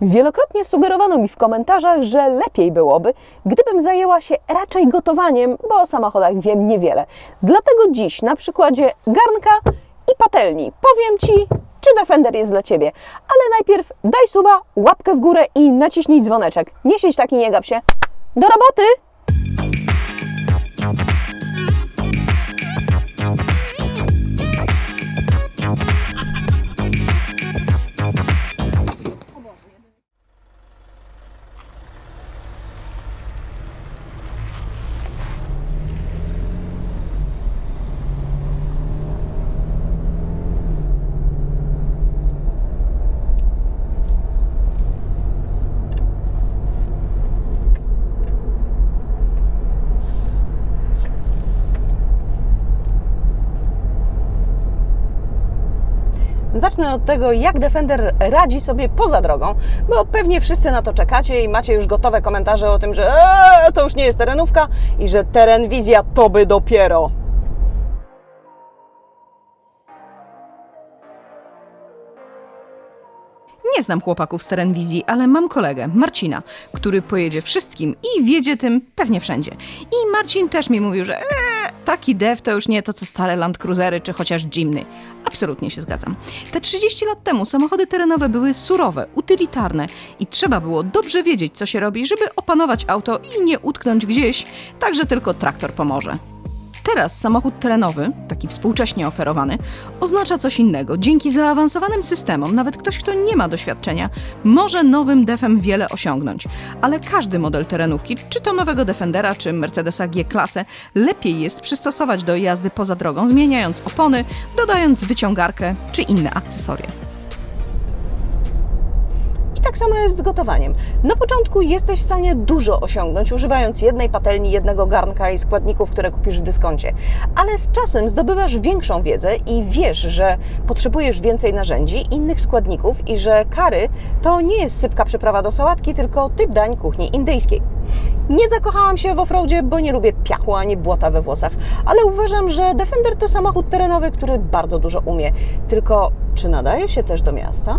Wielokrotnie sugerowano mi w komentarzach, że lepiej byłoby, gdybym zajęła się raczej gotowaniem, bo o samochodach wiem niewiele. Dlatego dziś na przykładzie garnka i patelni powiem Ci, czy Defender jest dla Ciebie. Ale najpierw daj suba, łapkę w górę i naciśnij dzwoneczek. Nie siedź taki, nie gap się. Do roboty! Zacznę od tego, jak Defender radzi sobie poza drogą, bo pewnie wszyscy na to czekacie i macie już gotowe komentarze o tym, że eee, to już nie jest terenówka i że teren wizja to by dopiero. Nie znam chłopaków z Terenwizji, ale mam kolegę, Marcina, który pojedzie wszystkim i wiedzie tym pewnie wszędzie. I Marcin też mi mówił, że ee, taki dev to już nie to co stare Land Cruisery czy chociaż Jimny. Absolutnie się zgadzam. Te 30 lat temu samochody terenowe były surowe, utylitarne i trzeba było dobrze wiedzieć, co się robi, żeby opanować auto i nie utknąć gdzieś, tak że tylko traktor pomoże. Teraz samochód terenowy, taki współcześnie oferowany, oznacza coś innego. Dzięki zaawansowanym systemom, nawet ktoś, kto nie ma doświadczenia, może nowym defem wiele osiągnąć. Ale każdy model terenówki, czy to nowego Defendera, czy Mercedesa G-klasę, lepiej jest przystosować do jazdy poza drogą, zmieniając opony, dodając wyciągarkę czy inne akcesoria. Tak samo jest z gotowaniem. Na początku jesteś w stanie dużo osiągnąć, używając jednej patelni, jednego garnka i składników, które kupisz w dyskoncie. Ale z czasem zdobywasz większą wiedzę i wiesz, że potrzebujesz więcej narzędzi, innych składników i że kary to nie jest sypka przyprawa do sałatki, tylko typ dań kuchni indyjskiej. Nie zakochałam się w offroadzie, bo nie lubię piachu ani błota we włosach, ale uważam, że Defender to samochód terenowy, który bardzo dużo umie. Tylko czy nadaje się też do miasta?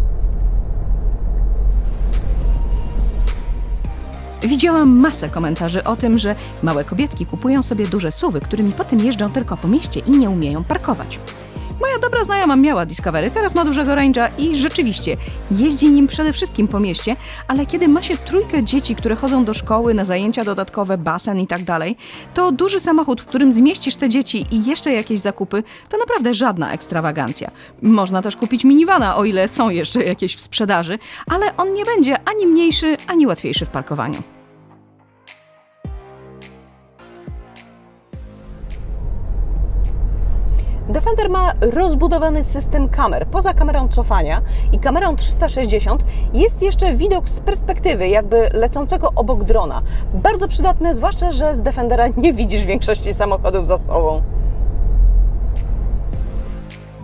Widziałam masę komentarzy o tym, że małe kobietki kupują sobie duże suwy, którymi potem jeżdżą tylko po mieście i nie umieją parkować. Dobra znajoma miała Discovery, teraz ma dużego Range'a i rzeczywiście jeździ nim przede wszystkim po mieście, ale kiedy ma się trójkę dzieci, które chodzą do szkoły na zajęcia dodatkowe, basen i tak dalej, to duży samochód, w którym zmieścisz te dzieci i jeszcze jakieś zakupy, to naprawdę żadna ekstrawagancja. Można też kupić minivana, o ile są jeszcze jakieś w sprzedaży, ale on nie będzie ani mniejszy, ani łatwiejszy w parkowaniu. Defender ma rozbudowany system kamer. Poza kamerą cofania i kamerą 360 jest jeszcze widok z perspektywy, jakby lecącego obok drona. Bardzo przydatne, zwłaszcza, że z Defendera nie widzisz większości samochodów za sobą.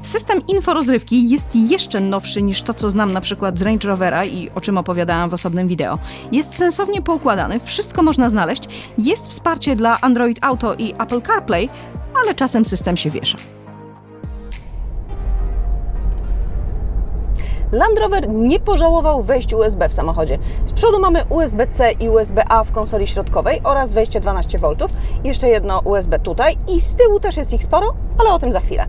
System inforozrywki jest jeszcze nowszy niż to, co znam na przykład z Range Rovera i o czym opowiadałam w osobnym wideo. Jest sensownie poukładany, wszystko można znaleźć, jest wsparcie dla Android Auto i Apple CarPlay, ale czasem system się wiesza. Land Rover nie pożałował wejść USB w samochodzie. Z przodu mamy USB-C i USB-A w konsoli środkowej oraz wejście 12V, jeszcze jedno USB tutaj i z tyłu też jest ich sporo, ale o tym za chwilę.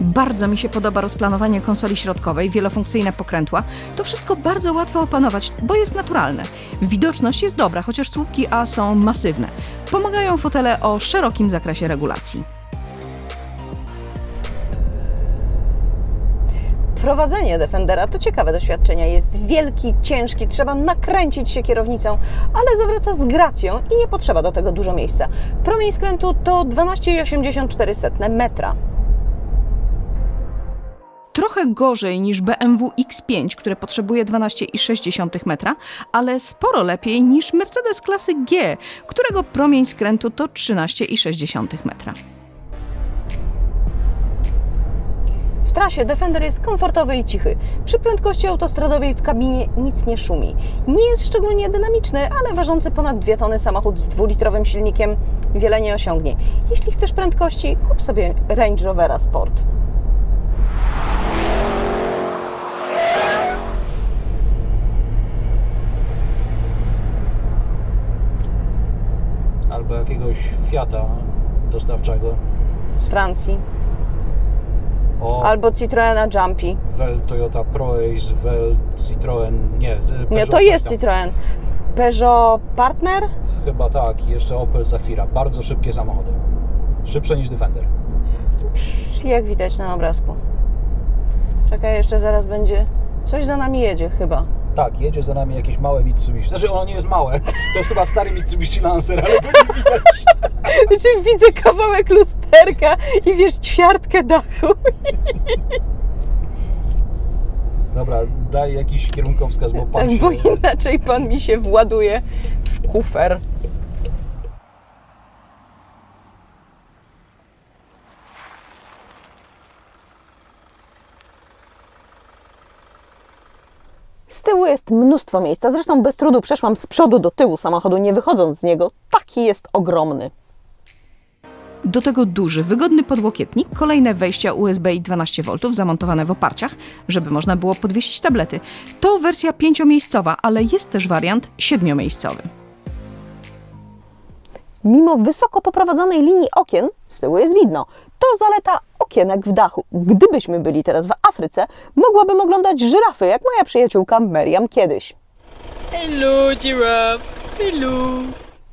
Bardzo mi się podoba rozplanowanie konsoli środkowej, wielofunkcyjne pokrętła. To wszystko bardzo łatwo opanować, bo jest naturalne. Widoczność jest dobra, chociaż słupki A są masywne. Pomagają fotele o szerokim zakresie regulacji. Prowadzenie Defendera to ciekawe doświadczenie. Jest wielki, ciężki, trzeba nakręcić się kierownicą, ale zawraca z gracją i nie potrzeba do tego dużo miejsca. Promień skrętu to 12,84 metra. Trochę gorzej niż BMW X5, które potrzebuje 12,6 metra, ale sporo lepiej niż Mercedes klasy G, którego promień skrętu to 13,6 metra. trasie Defender jest komfortowy i cichy. Przy prędkości autostradowej w kabinie nic nie szumi. Nie jest szczególnie dynamiczny, ale ważący ponad 2 tony samochód z dwulitrowym silnikiem wiele nie osiągnie. Jeśli chcesz prędkości, kup sobie Range Rovera Sport. Albo jakiegoś Fiata dostawczego. Z Francji. O, Albo Citroena Jumpy. Vel Toyota ProAce, Vel Citroen, nie. e, Peugeot Nie, to jest tam. Citroen. Peugeot Partner? Chyba tak, i jeszcze Opel Zafira. Bardzo szybkie samochody. Szybsze niż Defender. Jak widać na obrazku. Czekaj, jeszcze zaraz będzie. Coś za nami jedzie chyba. Tak, jedzie za nami jakieś małe Mitsubishi. Znaczy ono nie jest małe, to jest chyba stary Mitsubishi Lancer, ale go nie widać. Znaczy widzę kawałek lusterka i wiesz, ćwiartkę dachu. Dobra, daj jakiś kierunkowskaz, bo pan Tak, się... bo inaczej pan mi się właduje w kufer. Z tyłu jest mnóstwo miejsca, zresztą bez trudu przeszłam z przodu do tyłu samochodu, nie wychodząc z niego. Taki jest ogromny. Do tego duży, wygodny podłokietnik, kolejne wejścia USB i 12V zamontowane w oparciach, żeby można było podwiesić tablety. To wersja pięciomiejscowa, ale jest też wariant siedmiomiejscowy. Mimo wysoko poprowadzonej linii okien, z tyłu jest widno. To zaleta okienek w dachu. Gdybyśmy byli teraz w Afryce, mogłabym oglądać żyrafy, jak moja przyjaciółka Meriam kiedyś. Hello, giraffe. Hello.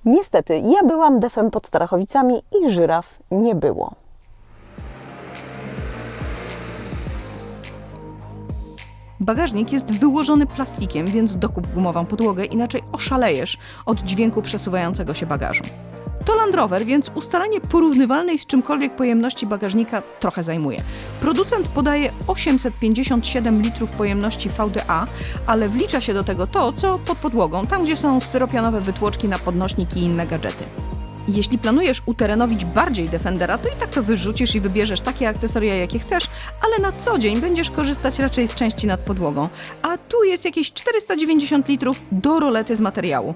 Niestety, ja byłam defem pod Starachowicami i żyraf nie było. Bagażnik jest wyłożony plastikiem, więc dokup gumową podłogę, inaczej oszalejesz od dźwięku przesuwającego się bagażu. To Land Rover, więc ustalenie porównywalnej z czymkolwiek pojemności bagażnika trochę zajmuje. Producent podaje 857 litrów pojemności VDA, ale wlicza się do tego to, co pod podłogą, tam gdzie są styropianowe wytłoczki na podnośnik i inne gadżety. Jeśli planujesz uterenowić bardziej Defendera, to i tak to wyrzucisz i wybierzesz takie akcesoria, jakie chcesz, ale na co dzień będziesz korzystać raczej z części nad podłogą. A tu jest jakieś 490 litrów do rolety z materiału.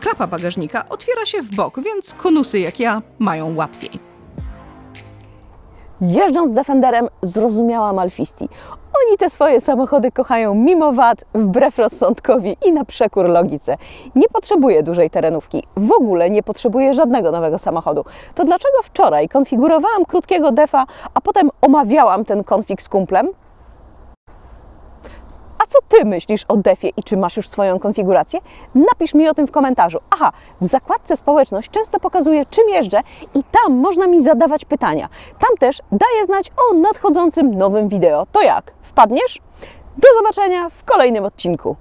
Klapa bagażnika otwiera się w bok, więc konusy jak ja mają łatwiej. Jeżdżąc Defenderem zrozumiałam Alfisti. Oni te swoje samochody kochają mimo wad, wbrew rozsądkowi i na przekór logice. Nie potrzebuję dużej terenówki, w ogóle nie potrzebuję żadnego nowego samochodu. To dlaczego wczoraj konfigurowałam krótkiego defa, a potem omawiałam ten konfig z kumplem? A co Ty myślisz o defie i czy masz już swoją konfigurację? Napisz mi o tym w komentarzu. Aha, w zakładce społeczność często pokazuję czym jeżdżę i tam można mi zadawać pytania. Tam też daję znać o nadchodzącym nowym wideo. To jak? Wpadniesz? Do zobaczenia w kolejnym odcinku.